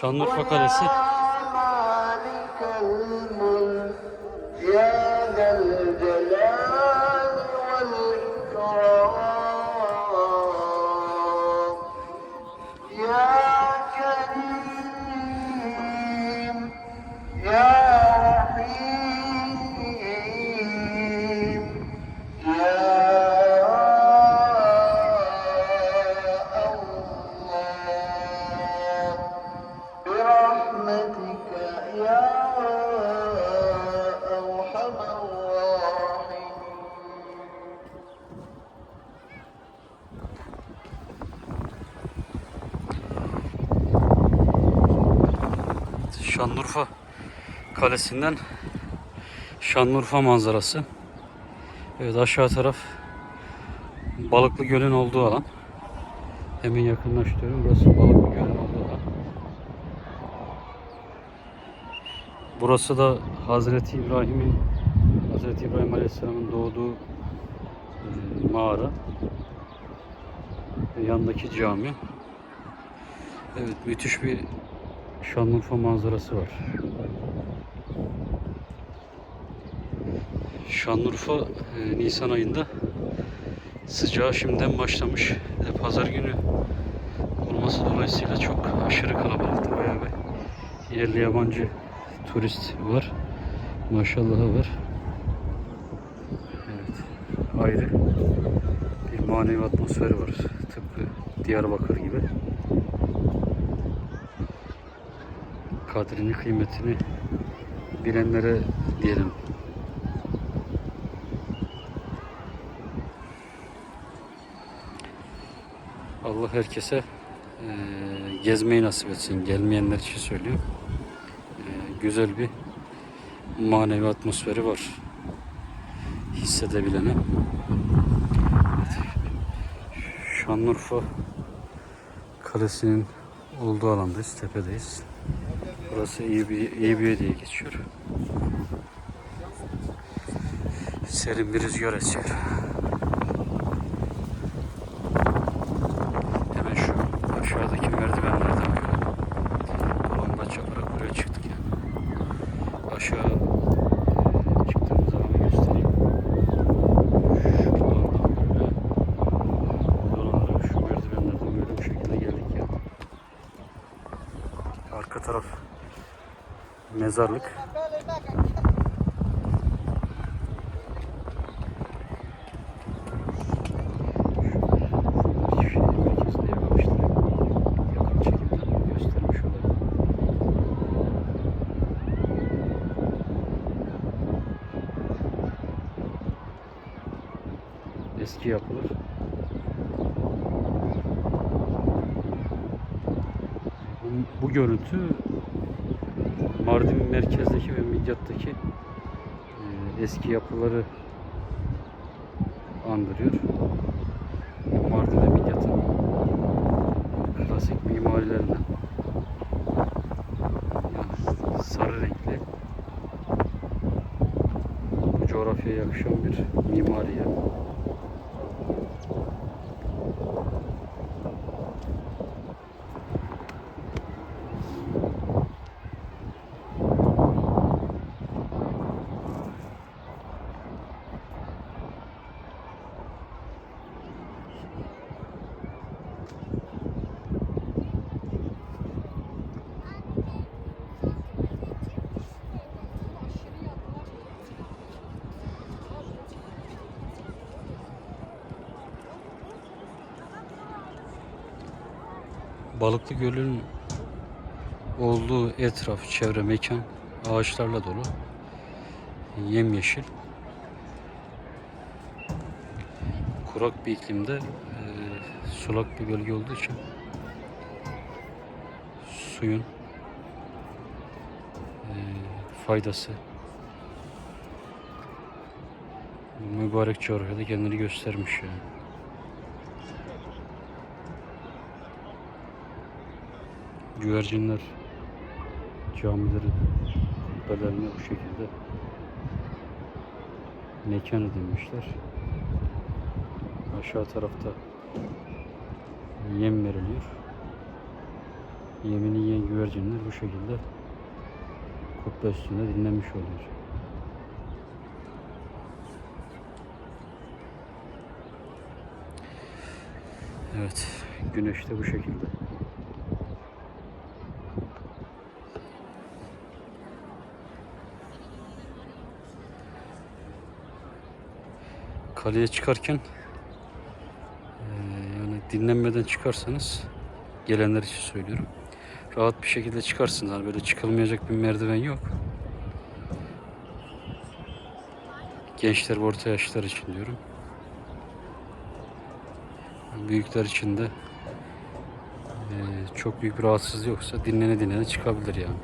Şanlıurfa Kalesi. Şanlıurfa Kalesi'nden Şanlıurfa manzarası. Evet aşağı taraf Balıklı Göl'ün olduğu alan. Hemen yakınlaştırıyorum. Burası Balıklı Göl'ün olduğu alan. Burası da Hazreti İbrahim'in Hazreti İbrahim Aleyhisselam'ın doğduğu e, mağara. Yandaki cami. Evet müthiş bir Şanlıurfa manzarası var. Şanlıurfa e, Nisan ayında sıcağı şimdiden başlamış. E, Pazar günü olması dolayısıyla çok aşırı kalabalıktı. Bayağı bir yerli yabancı turist var. Maşallahı var. Evet. Ayrı bir manevi atmosferi var. Tıpkı Diyarbakır gibi. Kadrini, kıymetini bilenlere diyelim. Allah herkese eee, gezmeyi nasip etsin. Gelmeyenler için söylüyorum. Eee, güzel bir manevi atmosferi var. Hissedebilene. Şanlıurfa Kalesi'nin olduğu alandayız, tepedeyiz. Burası iyi bir iyi bir diye geçiyor. Serin bir rüzgar esiyor. Hemen şu aşağıdaki merdivenlerden kolonda çaparak buraya çıktık yani. Aşağı çıktığımız zaman göstereyim. Şuradan böyle dolanarak şu merdivenlerden böyle bu şekilde geldik yani. Arka taraf mezarlık. Eski yapılır. Bu, bu görüntü Mardin merkezdeki ve Midyat'taki eski yapıları andırıyor. Mardin ve Midyat'ın klasik mimarilerinden. Yani sarı renkli. Bu coğrafyaya yakışan bir mimari yani. Balıklı Göl'ün olduğu etraf, çevre, mekan ağaçlarla dolu. Yemyeşil. Kurak bir iklimde e, sulak bir bölge olduğu için suyun e, faydası mübarek coğrafyada kendini göstermiş yani. Güvercinler camilerin kubbelerine bu şekilde mekan edinmişler. Aşağı tarafta yem veriliyor. Yemini yiyen güvercinler bu şekilde kubbe üstünde dinlenmiş oluyor. Evet, güneş de bu şekilde. Kaleye çıkarken eee, yani dinlenmeden çıkarsanız gelenler için söylüyorum. Rahat bir şekilde çıkarsınız. Hani böyle çıkılmayacak bir merdiven yok. Gençler ve orta yaşlar için diyorum. Büyükler için de eee, çok büyük bir rahatsızlık yoksa dinlene dinlene çıkabilir yani.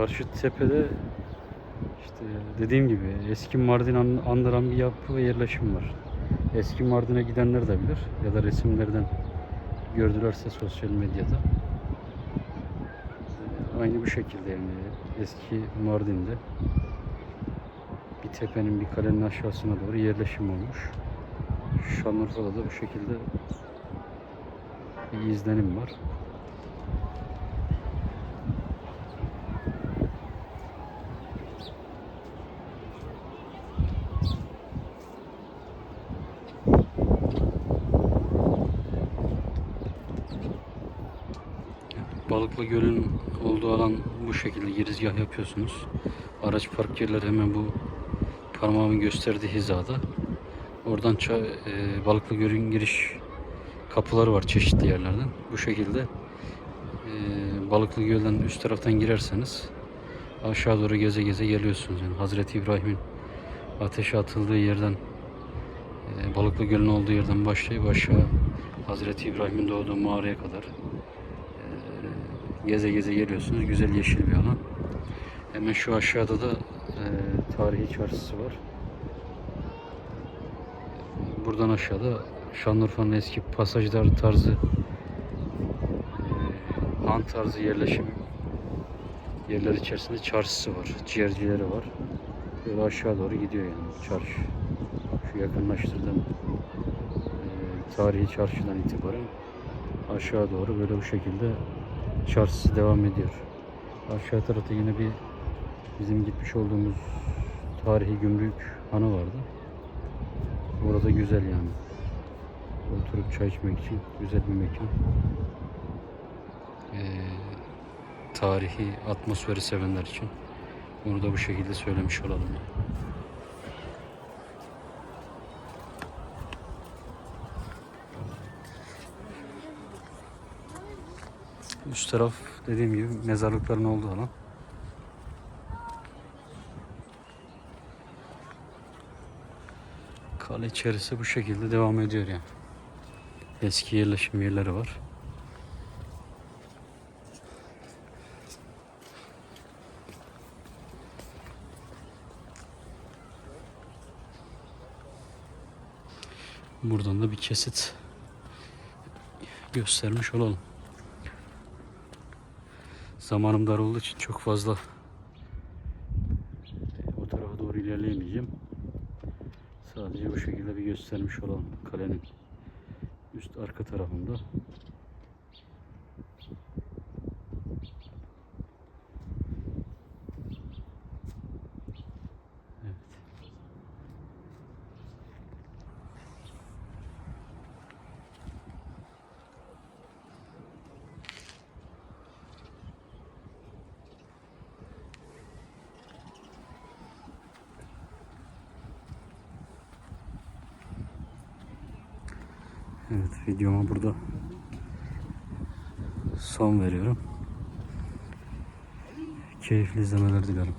Karşı tepede işte dediğim gibi eski Mardin an- andıran bir yapı ve yerleşim var. Eski Mardin'e gidenler de bilir ya da resimlerden gördülerse sosyal medyada. Aynı bu şekilde yani eski Mardin'de bir tepenin bir kalenin aşağısına doğru yerleşim olmuş. Şanlıurfa'da da bu şekilde bir izlenim var. Balıklı Göl'ün olduğu alan bu şekilde girizgah yapıyorsunuz. Araç park yerleri hemen bu parmağımın gösterdiği hizada. Oradan e, Balıklı Göl'ün giriş kapıları var çeşitli yerlerden. Bu şekilde e, Balıklı Göl'den üst taraftan girerseniz aşağı doğru geze geze geliyorsunuz. Yani Hazreti İbrahim'in ateşe atıldığı yerden e, Balıklı Göl'ün olduğu yerden başlayıp aşağı Hazreti İbrahim'in doğduğu mağaraya kadar geze geze geliyorsunuz. Güzel yeşil bir alan. Hemen şu aşağıda da e, tarihi çarşısı var. Buradan aşağıda Şanlıurfa'nın eski pasajlar tarzı e, han tarzı yerleşim yerler içerisinde çarşısı var. Ciğercileri var. Böyle aşağı doğru gidiyor yani çarşı. Şu yakınlaştırdım. E, tarihi çarşıdan itibaren aşağı doğru böyle bu şekilde çarşısı devam ediyor. Aşağı tarafta yine bir bizim gitmiş olduğumuz tarihi gümrük hanı vardı. Orada güzel yani. Oturup çay içmek için güzel bir mekan. Ee, tarihi atmosferi sevenler için. Onu da bu şekilde söylemiş olalım. Üst taraf dediğim gibi mezarlıkların olduğu alan. Kale içerisi bu şekilde devam ediyor yani. Eski yerleşim yerleri var. Buradan da bir kesit göstermiş olalım. Zamanım dar olduğu için çok fazla o tarafa doğru ilerleyemeyeceğim. Sadece bu şekilde bir göstermiş olalım kalenin üst arka tarafında. Evet. Evet videoma burada son veriyorum. Keyifli izlemeler dilerim.